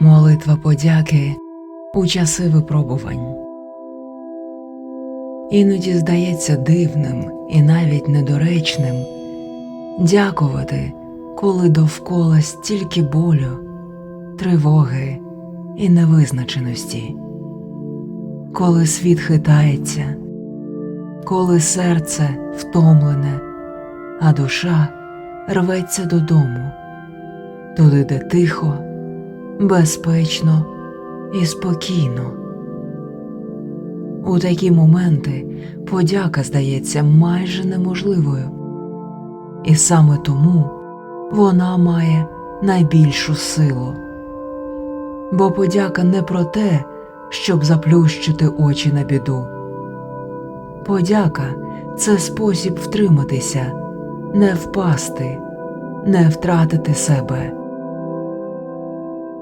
Молитва подяки у часи випробувань. Іноді здається дивним і навіть недоречним дякувати, коли довкола стільки болю, тривоги і невизначеності, коли світ хитається, коли серце втомлене, а душа рветься додому, туди, де тихо, безпечно і спокійно. У такі моменти подяка здається майже неможливою, і саме тому вона має найбільшу силу. Бо подяка не про те, щоб заплющити очі на біду. Подяка це спосіб втриматися, не впасти, не втратити себе.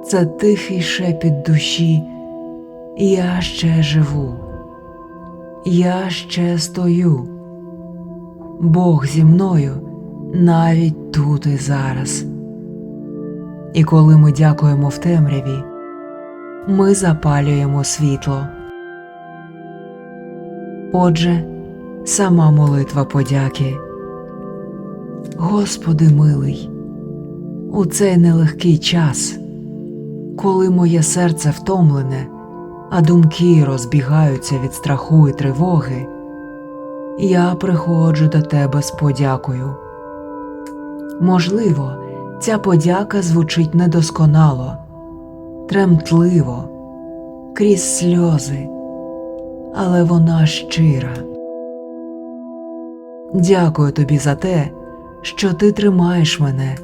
Це тихий шепіт душі, я ще живу, я ще стою. Бог зі мною навіть тут і зараз. І коли ми дякуємо в темряві, ми запалюємо світло. Отже, сама молитва подяки. Господи милий, у цей нелегкий час, коли моє серце втомлене, а думки розбігаються від страху і тривоги, я приходжу до тебе з подякою. Можливо, ця подяка звучить недосконало, тремтливо, крізь сльози, але вона щира. Дякую тобі за те, що ти тримаєш мене,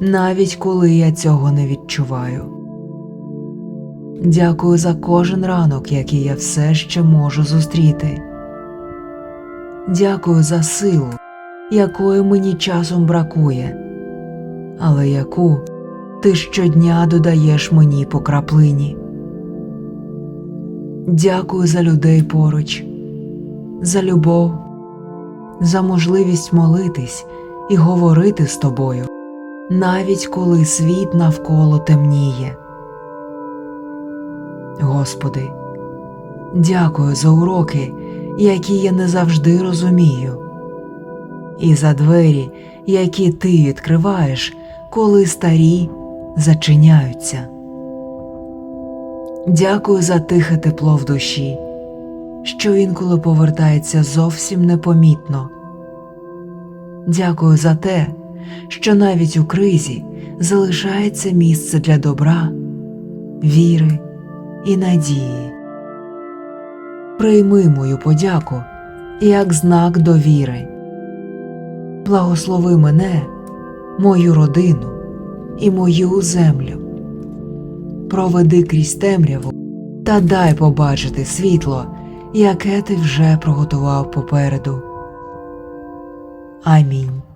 навіть коли я цього не відчуваю. Дякую за кожен ранок, який я все ще можу зустріти. Дякую за силу, якої мені часом бракує, але яку ти щодня додаєш мені по краплині. Дякую за людей поруч, за любов, за можливість молитись і говорити з тобою, навіть коли світ навколо темніє. Господи, дякую за уроки, які я не завжди розумію, і за двері, які ти відкриваєш, коли старі зачиняються. Дякую за тихе тепло в душі, що інколи повертається зовсім непомітно. Дякую за те, що навіть у кризі залишається місце для добра, віри і надії. Прийми мою подяку як знак довіри. Благослови мене, мою родину і мою землю. Проведи крізь темряву та дай побачити світло, яке ти вже приготував попереду. Амінь.